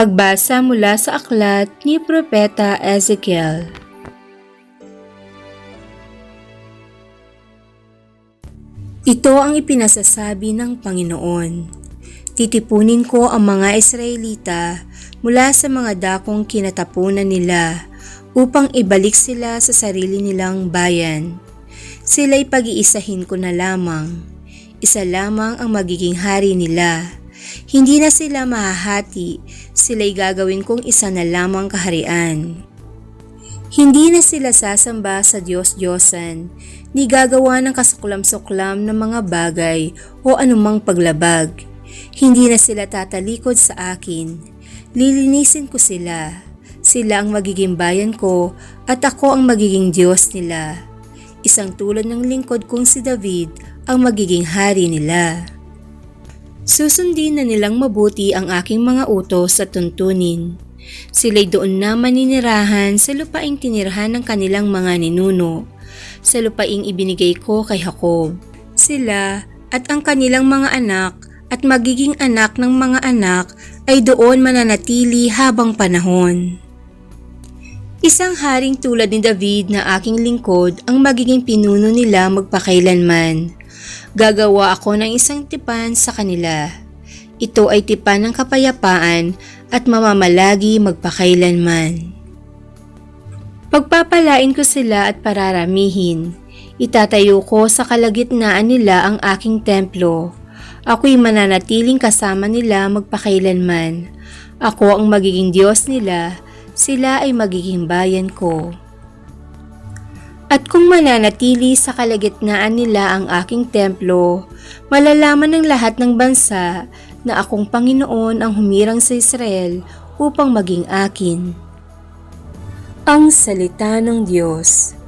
Pagbasa mula sa aklat ni Propeta Ezekiel. Ito ang ipinasasabi ng Panginoon. Titipunin ko ang mga Israelita mula sa mga dakong kinatapunan nila upang ibalik sila sa sarili nilang bayan. Sila'y pag-iisahin ko na lamang. Isa lamang ang magiging hari nila. Hindi na sila mahahati, sila'y gagawin kong isa na lamang kaharian. Hindi na sila sasamba sa Diyos-Diyosan, ni gagawa ng kasuklam-suklam ng mga bagay o anumang paglabag. Hindi na sila tatalikod sa akin. Lilinisin ko sila. Sila ang magiging bayan ko at ako ang magiging Diyos nila. Isang tulad ng lingkod kong si David ang magiging hari nila. Susundin na nilang mabuti ang aking mga utos at tuntunin. Sila'y doon na maninirahan sa lupaing tinirahan ng kanilang mga ninuno, sa lupaing ibinigay ko kay Jacob. Sila at ang kanilang mga anak at magiging anak ng mga anak ay doon mananatili habang panahon. Isang haring tulad ni David na aking lingkod ang magiging pinuno nila magpakailanman. Gagawa ako ng isang tipan sa kanila. Ito ay tipan ng kapayapaan at mamamalagi magpakailanman. Pagpapalain ko sila at pararamihin. Itatayo ko sa kalagitnaan nila ang aking templo. Ako'y mananatiling kasama nila magpakailanman. Ako ang magiging Diyos nila, sila ay magiging bayan ko. At kung mananatili sa kalagitnaan nila ang aking templo, malalaman ng lahat ng bansa na akong Panginoon ang humirang sa Israel upang maging akin. Ang Salita ng Diyos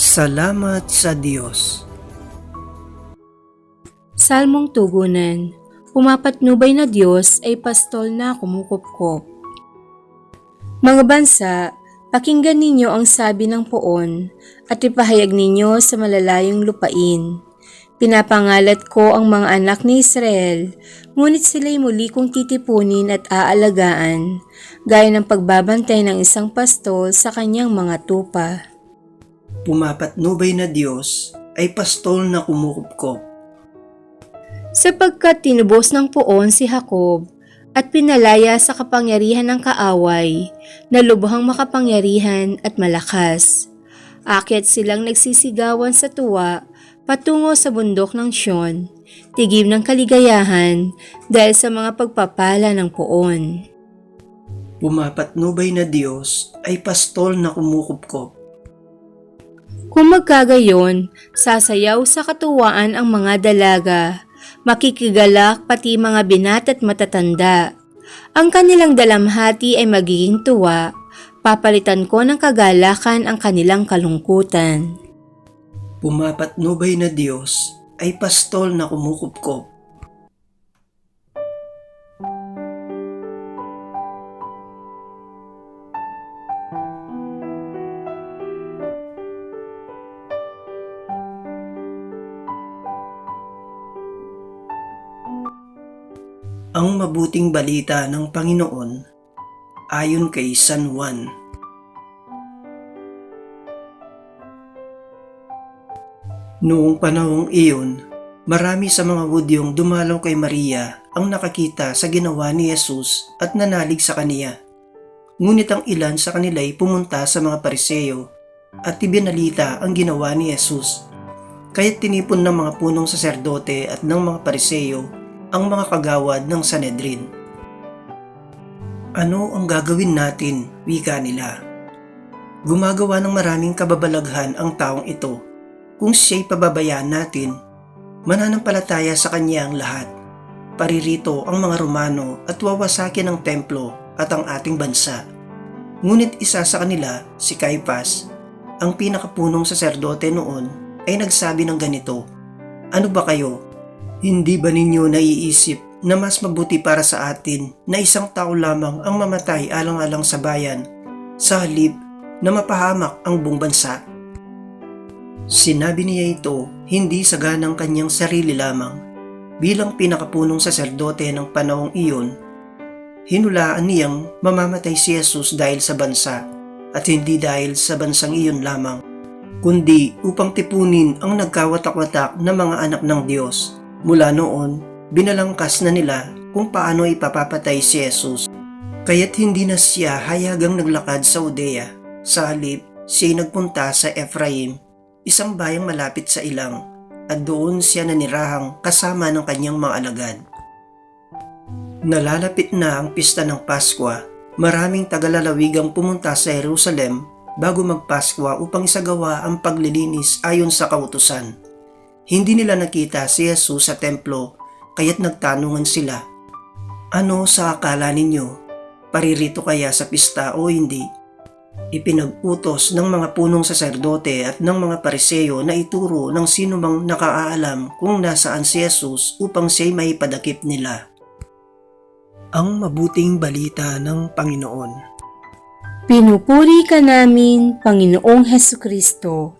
Salamat sa Diyos. Salmong Tugunan Pumapatnubay na Diyos ay pastol na kumukupkop. Mga bansa, pakinggan ninyo ang sabi ng poon at ipahayag ninyo sa malalayong lupain. Pinapangalat ko ang mga anak ni Israel, ngunit sila'y muli kong titipunin at aalagaan, gaya ng pagbabantay ng isang pastol sa kanyang mga tupa. Pumapatnubay na Diyos ay pastol na kumukupkop. Sapagkat tinubos ng poon si Jacob at pinalaya sa kapangyarihan ng kaaway na lubhang makapangyarihan at malakas. Akyat silang nagsisigawan sa tuwa patungo sa bundok ng Sion, tigib ng kaligayahan dahil sa mga pagpapala ng poon. Pumapatnubay na Diyos ay pastol na kumukupkop. Kung magkagayon, sasayaw sa katuwaan ang mga dalaga, makikigalak pati mga binat at matatanda. Ang kanilang dalamhati ay magiging tuwa, papalitan ko ng kagalakan ang kanilang kalungkutan. Pumapatnubay na Diyos ay pastol na kumukupkop. Ang mabuting balita ng Panginoon ayon kay San Juan. Noong panahong iyon, marami sa mga Hudyong dumalaw kay Maria ang nakakita sa ginawa ni Jesus at nanalig sa kaniya. Ngunit ang ilan sa kanila ay pumunta sa mga pariseyo at ibinalita ang ginawa ni Jesus. Kaya't tinipon ng mga punong saserdote at ng mga pariseyo ang mga kagawad ng Sanedrin. Ano ang gagawin natin, wika nila? Gumagawa ng maraming kababalaghan ang taong ito kung siya'y pababayaan natin, mananampalataya sa kanya ang lahat. Paririto ang mga Romano at wawasakin ang templo at ang ating bansa. Ngunit isa sa kanila, si Caiphas, ang pinakapunong saserdote noon, ay nagsabi ng ganito, Ano ba kayo? Hindi ba ninyo naiisip na mas mabuti para sa atin na isang tao lamang ang mamatay alang-alang sa bayan sa halip na mapahamak ang buong bansa? Sinabi niya ito hindi sa ganang kanyang sarili lamang. Bilang pinakapunong saserdote ng panahong iyon, hinulaan niyang mamamatay si Jesus dahil sa bansa at hindi dahil sa bansang iyon lamang, kundi upang tipunin ang nagkawatak-watak na mga anak ng Diyos. Mula noon, binalangkas na nila kung paano ipapapatay si Jesus. Kaya't hindi na siya hayagang naglakad sa Udea. Sa halip, siya'y nagpunta sa Ephraim, isang bayang malapit sa ilang, at doon siya nanirahang kasama ng kanyang mga alagad. Nalalapit na ang pista ng Paskwa, maraming tagalalawigang pumunta sa Jerusalem bago magpaskwa upang isagawa ang paglilinis ayon sa kautusan. Hindi nila nakita si Jesus sa templo kaya't nagtanungan sila, Ano sa akala ninyo? Paririto kaya sa pista o hindi? Ipinag-utos ng mga punong saserdote at ng mga pariseyo na ituro ng sino mang nakaalam kung nasaan si Jesus upang siya'y maipadakip nila. Ang mabuting balita ng Panginoon. Pinupuri ka namin, Panginoong Heso Kristo.